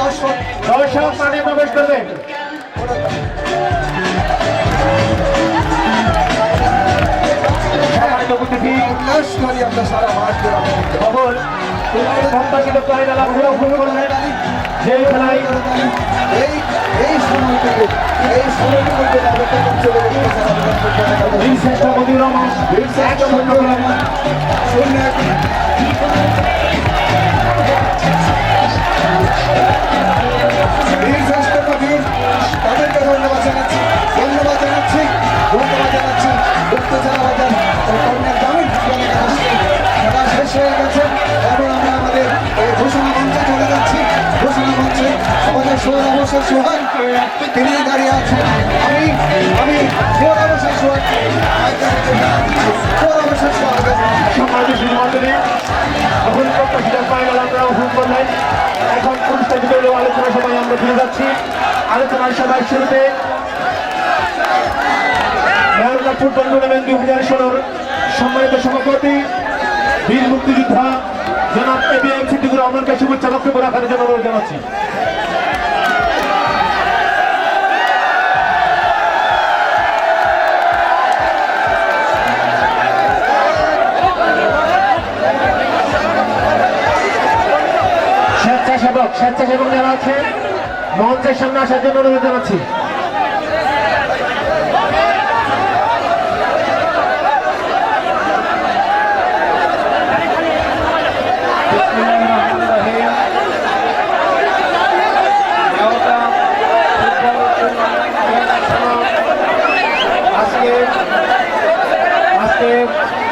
দর্শক মানে প্রবেশ করবেন সম্মানিত খেলা শেষ হয়ে গেছে আমরা আমাদের ঘোষণা মঞ্চে যাচ্ছি ঘোষণা মঞ্চে আমাদের সোহান অবসর সোহান দাঁড়িয়ে আছেন আমি আমি সোহান অবসর সোহান সোহান অবসর সোহান সম্মানিত মন্ডলী এখন পুরস্কার বিতরণ ও আলোচনা আমরা ফিরে যাচ্ছি। আলোচনার সভায় শুরুতে মেয়রলা ফুটবল টুর্নামেন্ট দুই হাজার ষোলোর সম্মানিত সভাপতি, বীর মুক্তিযোদ্ধা জনাব এবিএম সিদ্দিকুর রহমানকে শুভেচ্ছা বক্তব্য রাখার জন্য অনুরোধ জানাচ্ছি। স্বেচ্ছাসেবক স্বেচ্ছাসেবক যারা আছে, মঞ্চের সামনে আসার জন্য অনুরোধ জানাচ্ছি।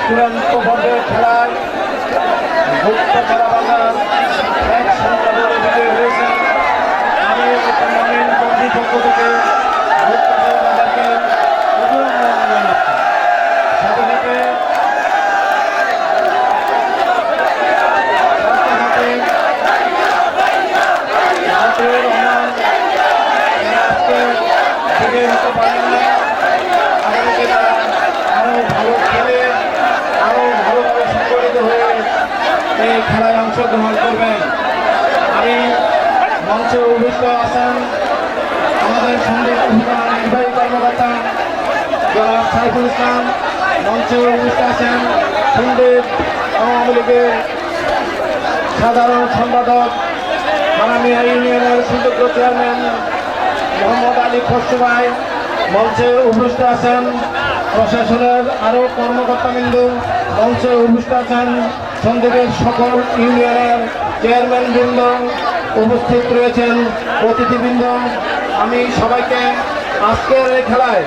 চূড়ান্ত পর্বের খেলায় ভুক্ত খেলা আমাদেরকে তারা আরও ভালো খেলে আরও ভালোভাবে সংগঠিত হয়ে এই খেলায় অংশগ্রহণ করবেন আমি উপস্থিত আছেন আমাদের সঙ্গে নির্বাহী কর্মকর্তা জনাব সাইফুল ইসলাম, মঞ্চে উপস্থিত আছেন সাধারণ সম্পাদক মানামিয়া ইউনিয়নের সুযোগ্য চেয়ারম্যান মোহাম্মদ আলী খসরু ভাই। মঞ্চে উপস্থিত আছেন প্রশাসনের আরও কর্মকর্তাবৃন্দ। মঞ্চে উপস্থিত আছেন সন্দীপের সকল ইউনিয়নের চেয়ারম্যান বৃন্দ উপস্থিত রয়েছেন অতিথিবৃন্দ। আমি সবাইকে আজকের এই খেলায়